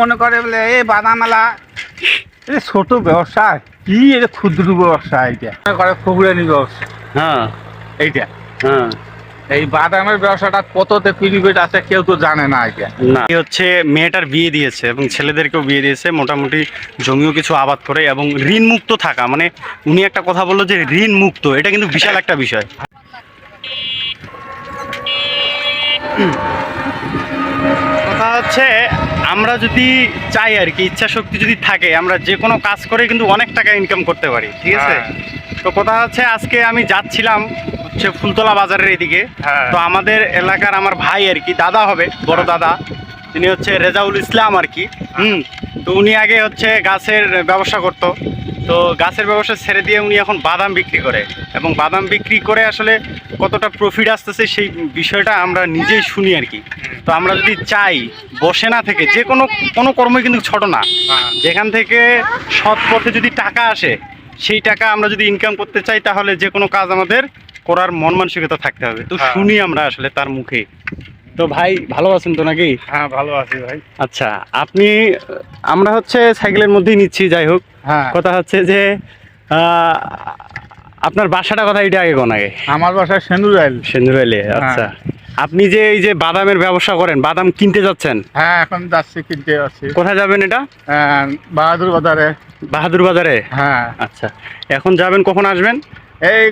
মনে করে বলে এই বাদামেলা এটা ছোট ব্যবসা কি এটা ক্ষুদ্র ব্যবসা এইটা? মনে করে ফুগুরানি ব্যবসা। হ্যাঁ এইটা। হ্যাঁ। এই বাদামের ব্যবসাটা কততে পিরিবেট আছে কেউ তো জানে না এটা না। হচ্ছে মেয়েটার বিয়ে দিয়েছে এবং ছেলেদেরকেও বিয়ে দিয়েছে মোটামুটি জমিও কিছু আবাদ করে এবং ঋণ মুক্ত থাকা। মানে উনি একটা কথা বলল যে ঋণ মুক্ত এটা কিন্তু বিশাল একটা বিষয়। কথা হচ্ছে আমরা যদি চাই আর কি ইচ্ছা শক্তি যদি থাকে আমরা যে কোনো কাজ করে কিন্তু অনেক টাকা ইনকাম করতে পারি ঠিক আছে? হ্যাঁ। তো কথা হচ্ছে আজকে আমি যাচ্ছিলাম হচ্ছে ফুলতলা বাজারের এদিকে। হ্যাঁ। তো আমাদের এলাকার আমার ভাই আর কি দাদা হবে বড় দাদা। তিনি হচ্ছে রেজাউল ইসলাম আর কি। হুম। তো উনি আগে হচ্ছে গাছের ব্যবসা করত। তো গাছের ব্যবসা ছেড়ে দিয়ে উনি এখন বাদাম বিক্রি করে। এবং বাদাম বিক্রি করে আসলে কতটা প্রফিট আসতেছে সেই বিষয়টা আমরা নিজেই শুনি আর কি। তো আমরা যদি চাই বসে না থেকে যে কোনো কোনো কর্মই কিন্তু ছোট না। যেখান থেকে সৎ পথে যদি টাকা আসে সেই টাকা আমরা যদি ইনকাম করতে চাই তাহলে যে কোনো কাজ আমাদের করার মন মানসিকতা থাকতে হবে। তো হ্যাঁ। শুনি আমরা আসলে তার মুখে। তো ভাই ভালো আছেন তো নাকি? হ্যাঁ ভালো আছি ভাই। আচ্ছা আপনি আমরা হচ্ছে সাইকেলের মধ্যেই নিচ্ছি যাই হোক। হ্যাঁ। কথা হচ্ছে যে আপনার বাসাটা কথা এটা আগে কোন আগে? আমার বাসায় সেন্দুরাইল সেন্দুরাইলে আচ্ছা। আপনি যে এই যে বাদামের ব্যবসা করেন বাদাম কিনতে যাচ্ছেন? হ্যাঁ এখন যাচ্ছি কিনতে যাচ্ছি। কোথায় যাবেন এটা? হ্যাঁ, বাহাদুর বাজারে। বাহাদুর বাজারে? হ্যাঁ। আচ্ছা। এখন যাবেন কখন আসবেন? এই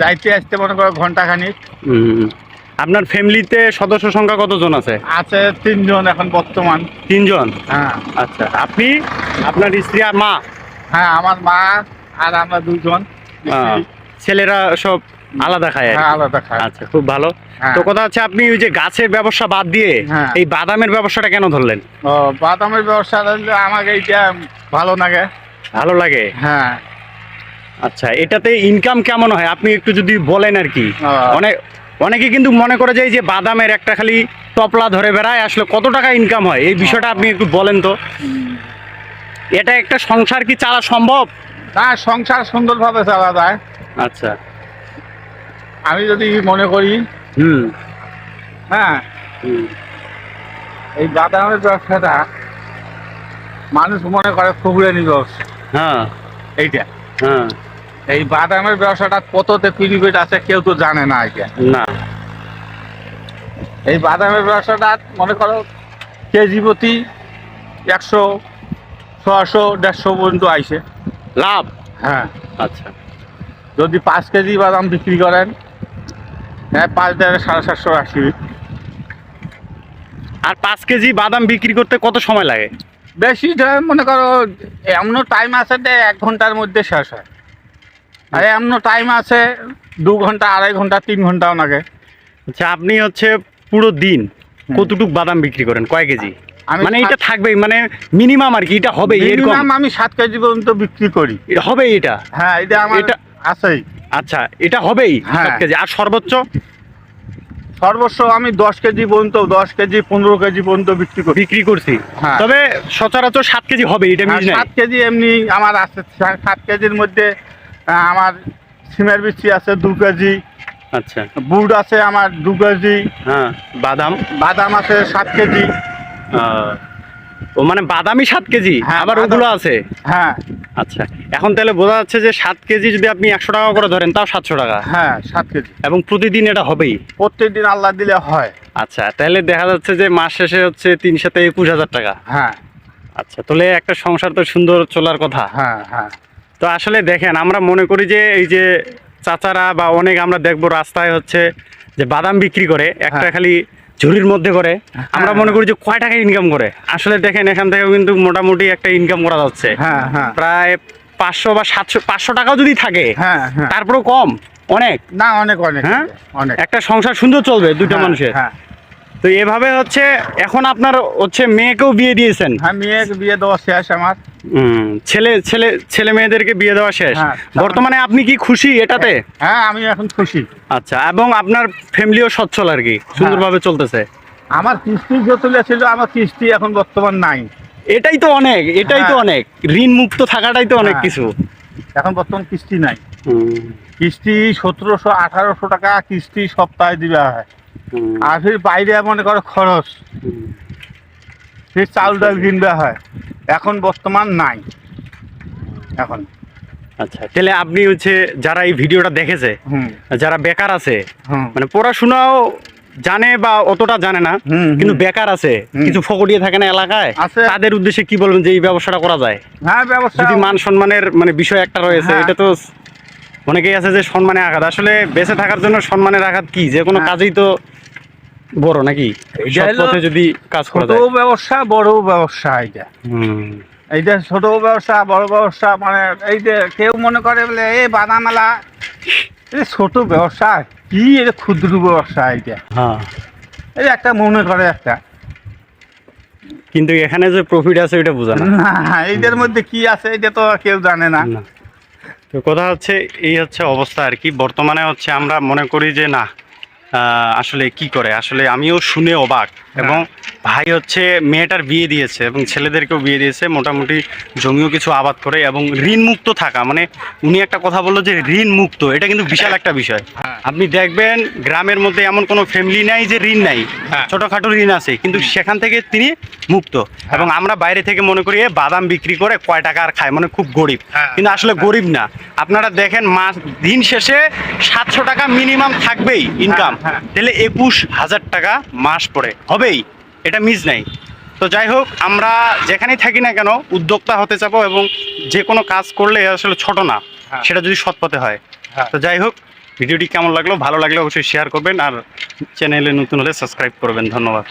যাইতে আসতে মনে করো ঘণ্টা খানিক হুম। আপনার ফ্যামিলিতে সদস্য সংখ্যা কতজন আছে? আছে তিনজন এখন বর্তমান। তিনজন? হ্যাঁ। আচ্ছা আপনি? আপনার স্ত্রী আর মা? হ্যাঁ আমার মা আর আমরা দুজন ছেলেরা সব আলাদা খায়। হ্যাঁ আলাদা খাই আচ্ছা খুব ভালো। হ্যাঁ। তো কথা হচ্ছে আপনি ওই যে গাছের ব্যবসা বাদ দিয়ে হ্যাঁ। এই বাদামের ব্যবসাটা কেন ধরলেন? ও বাদামের ব্যবসা আমাকে এইটা ভালো লাগে। ভালো লাগে? হ্যাঁ। আচ্ছা এটাতে ইনকাম কেমন হয়? আপনি একটু যদি বলেন আর কি। অনেক অনেকে কিন্তু মনে করে যে এই যে বাদামের একটা খালি টপলা ধরে বেড়ায় আসলে কত টাকা ইনকাম হয়? এই বিষয়টা আপনি একটু বলেন তো। এটা একটা সংসার কি চালা সম্ভব? না সংসার সুন্দরভাবে চালা যায়। আচ্ছা। আমি যদি মনে করি হুম। হ্যাঁ। এই বাদামের ব্যবসাটা মানুষ মনে করে ফুগুরানি ব্যবসা হ্যাঁ। এইটা। হ্যাঁ। এই বাদামের ব্যবসাটা কততে পিরিবেট আছে কেউ তো জানে না এটা না। এই বাদামের ব্যবসাটা মনে করো কেজি প্রতি একশো ছশো দেড়শো পর্যন্ত আইসে লাভ? হ্যাঁ। আচ্ছা। যদি পাঁচ কেজি বাদাম বিক্রি করেন হ্যাঁ পাঁচ দেড় সাড়ে সাতশো আশি। আর পাঁচ কেজি বাদাম বিক্রি করতে কত সময় লাগে? বেশি মনে করো এমন টাইম আছে যে এক ঘণ্টার মধ্যে শেষ হয়। আর এমন টাইম আছে দু ঘণ্টা আড়াই ঘণ্টা তিন ঘন্টাও লাগে। আচ্ছা আপনি হচ্ছে পুরো দিন কতটুক বাদাম বিক্রি করেন? কয় কেজি? মানে এটা থাকবেই মানে মিনিমাম আর কি এটা হবে এরকম। মিনিমাম আমি সাত কেজি পর্যন্ত বিক্রি করি। এটা হবে এটা? হ্যাঁ এটা আমার এটা- আছেই। আচ্ছা এটা হবেই হ্যাঁ। সাত কেজি। আর সর্বোচ্চ? সর্বস্ব আমি দশ কেজি পর্যন্ত দশ কেজি পনেরো কেজি পর্যন্ত বিক্রি করি। বিক্রি করছি। হ্যাঁ। তবে সচরাচর সাত কেজি হবে এটা নাই? সাত কেজি এমনি আমার আছে। সাত কেজির মধ্যে আমার সিমের বিচি আছে দু কেজি। আচ্ছা। বুট আছে আমার দু কেজি। হ্যাঁ বাদাম? বাদাম আছে সাত কেজি। ও মানে বাদামই সাত কেজি? হ্যাঁ, আবার বাদাম- ওগুলো আছে? হ্যাঁ। আচ্ছা এখন তাহলে বোঝা যাচ্ছে যে সাত কেজি যদি আপনি একশো টাকা করে ধরেন তাও সাতশো টাকা। হ্যাঁ সাত কেজি। এবং প্রতিদিন এটা হবেই? প্রত্যেকদিন আল্লাহ দিলে হয়। আচ্ছা তাহলে দেখা যাচ্ছে যে মাস শেষে হচ্ছে তিন সাথে একুশ হাজার টাকা। হ্যাঁ। আচ্ছা তাহলে একটা সংসার তো সুন্দর চলার কথা। হ্যাঁ হ্যাঁ। তো আসলে দেখেন আমরা মনে করি যে এই যে চাচারা বা অনেক আমরা দেখব রাস্তায় হচ্ছে যে বাদাম বিক্রি করে একটা হ্যাঁ। খালি ঝুড়ির মধ্যে করে। আমরা মনে করি যে কয় টাকা ইনকাম করে। আসলে দেখেন এখান থেকে কিন্তু মোটামুটি একটা ইনকাম করা যাচ্ছে। হ্যাঁ হ্যাঁ। প্রায় পাঁচশো বা সাতশো পাঁচশো টাকাও যদি থাকে হ্যাঁ হ্যাঁ। তারপরেও কম। অনেক? না অনেক অনেক হ্যাঁ? অনেক। একটা সংসার সুন্দর চলবে দুটো হ্যাঁ, মানুষের। হ্যাঁ। তো এভাবে হচ্ছে এখন আপনার হচ্ছে মেয়েকেও বিয়ে দিয়েছেন? হ্যাঁ মেয়ে বিয়ে দেওয়া শেষ আমার। ছেলে ছেলে ছেলে মেয়েদেরকে বিয়ে দেওয়া শেষ? হ্যাঁ। বর্তমানে আপনি কি খুশি এটাতে? হ্যাঁ আমি এখন খুশি। আচ্ছা এবং আপনার ফ্যামিলিও সচ্ছল আর কি সুন্দরভাবে চলতেছে? আমার কিস্তি যে তুলেছিল আমার কিস্তি এখন বর্তমান নাই। এটাই তো অনেক এটাই তো হ্যাঁ। অনেক। ঋণ মুক্ত থাকাটাই তো অনেক হ্যাঁ। কিছু। এখন বর্তমান কিস্তি নাই। কিস্তি সতেরোশো আঠারোশো টাকা কিস্তি সপ্তাহে দিবা হয়। আর ফির বাইরে মনে করো খরচ। হুম। সে চাউল ডাল কিনতে হয়। এখন বর্তমান নাই। এখন। আচ্ছা তাহলে আপনি হচ্ছে যারা এই ভিডিওটা দেখেছে যারা বেকার আছে মানে পড়াশোনাও জানে বা অতটা জানে না। কিন্তু বেকার আছে কিছু ফকটিয়ে থাকে না এলাকায় আছে। তাদের উদ্দেশ্যে কি বলবেন যে এই ব্যবসাটা করা যায়? হ্যাঁ ব্যবস্থা যদি মান সম্মানের মানে বিষয় একটা রয়েছে হ্যাঁ। এটা তো অনেকেই আছে যে সম্মানে আঘাত। আসলে বেঁচে থাকার জন্য সম্মানের আঘাত কি? যে কোনো হ্যাঁ। কাজেই তো বড় নাকি? পথে যদি কাজ করা ছোট যায়। ব্যবসা বড় ব্যবসা এইটা। হুম। এইটা ছোট ব্যবসা বড় ব্যবসা মানে এই যে কেউ মনে করে বলে এই বাদামেলা। ছোট ব্যবসা কি এটা ক্ষুদ্র ব্যবসা এইটা। হ্যাঁ। এই একটা মনে করে একটা। কিন্তু এখানে যে প্রফিট আছে ওইটা বোঝা না। এইটার মধ্যে কি আছে এটা তো কেউ জানে না। তো কথা হচ্ছে এই হচ্ছে অবস্থা আর কি। বর্তমানে হচ্ছে আমরা মনে করি যে না আসলে কি করে? আসলে আমিও শুনে অবাক এবং ভাই হচ্ছে মেয়েটার বিয়ে দিয়েছে এবং ছেলেদেরকেও বিয়ে দিয়েছে মোটামুটি জমিও কিছু আবাদ করে এবং ঋণ মুক্ত থাকা। মানে উনি একটা কথা বলল যে ঋণ মুক্ত এটা কিন্তু বিশাল একটা বিষয়। হ্যাঁ। আপনি দেখবেন গ্রামের মধ্যে এমন কোনো ফ্যামিলি নাই যে ঋণ নাই। ছোটোখাটো ছোটখাটো ঋণ আছে কিন্তু সেখান থেকে তিনি মুক্ত। এবং আমরা বাইরে থেকে মনে করি বাদাম বিক্রি করে কয় টাকা আর খায়? মানে খুব গরিব। হ্যাঁ। কিন্তু আসলে গরিব না। আপনারা দেখেন মাস দিন শেষে সাতশো টাকা মিনিমাম থাকবেই ইনকাম হ্যাঁ। তাহলে একুশ হাজার টাকা মাস পড়ে। হবেই। এটা মিস নাই। তো যাই হোক আমরা যেখানেই থাকি না কেন উদ্যোক্তা হতে চাবো এবং যে কোনো কাজ করলে আসলে ছোট না। হ্যাঁ। সেটা যদি সৎপথে হয়। হ্যাঁ। তো যাই হোক ভিডিওটি কেমন লাগল? ভালো লাগলে অবশ্যই শেয়ার করবেন আর চ্যানেলে নতুন হলে সাবস্ক্রাইব করবেন। ধন্যবাদ।